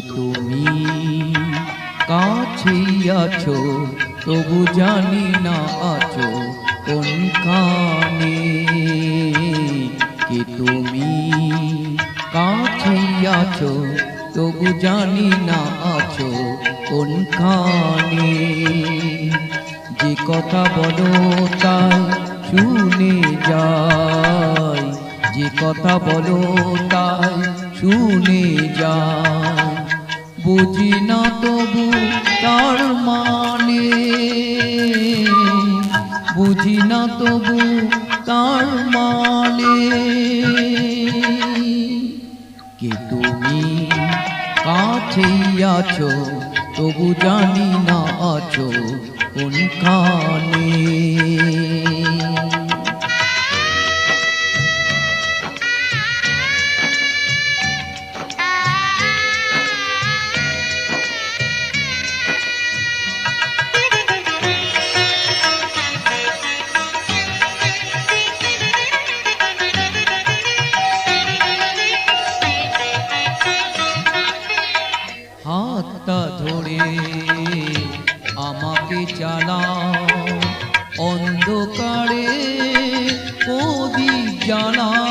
তুমি কাছেই আছো, তবু জানি না আছো কোনখানে। কে তুমি কাছেই আছো, তবু জানি না আছো কোনখানে। যে কথা বলো তাই শুনে যাই, যে কথা বলো তাই শুনে যাই। বুঝি না তবু তার মানে। বুঝি না তবু তার মানে। কে তুমি কাছেই আছো তবু জানি না আছো কোনখানে? হাতটা ধরে আমাকে চালাও। অন্ধকারে প্রদীপ জ্বালাও।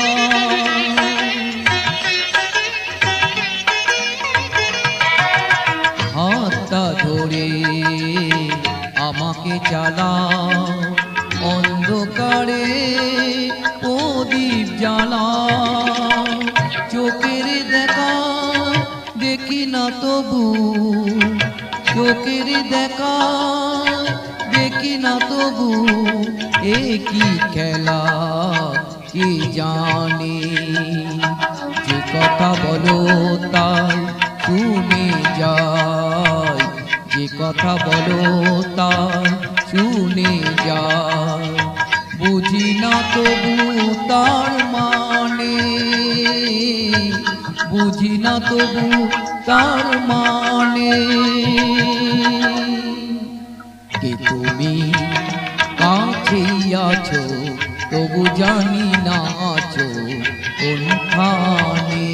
হাতটা ধরে আমাকে চালাও। অন্ধকারে প্রদীপ জ্বালাও। দেখা, দেখি না তবু এ কি খেলা, কি জানে। যে কথা বলো তাই শুনে যায় যে কথা বলো তাই শুনে যায় বুঝি না তবু তার মানে বুঝি না তবু তার মানে। কি তুমি কাছে আছো তবু জানি না আছো কোনখানে।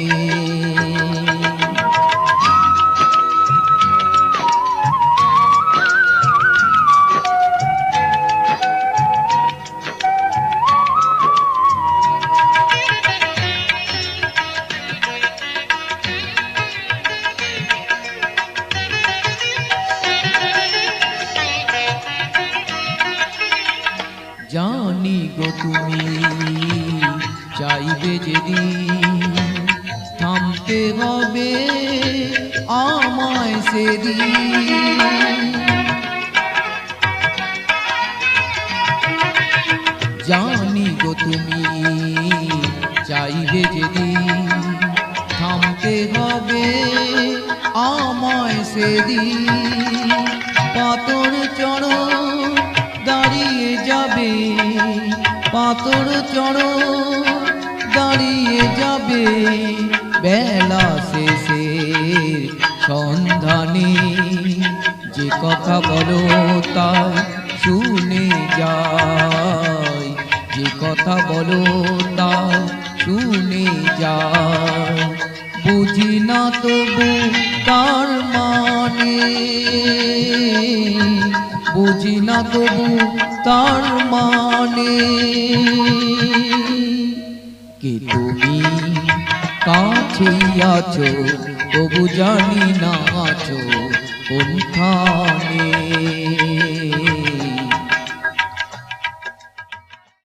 চাইবে যেদিন, থামতে হবে আমায় সেদিন। জানি গো তুমি চাইবে যেদিন, থামতে হবে আমায় সেদিন। পাতর চড় দাঁড়িয়ে যাবে পাতর চড় দাঁড়িয়ে যাবে। বেলা শেষে সন্ধানে যে কথা বলো তাই শুনে যায় যে কথা বলো তাই শুনে যায় বুঝি না তবু তার মানে। বুঝি না তবু তার মানে। তুমি কাছে আছো তবু জানি না আছো কোনখানে।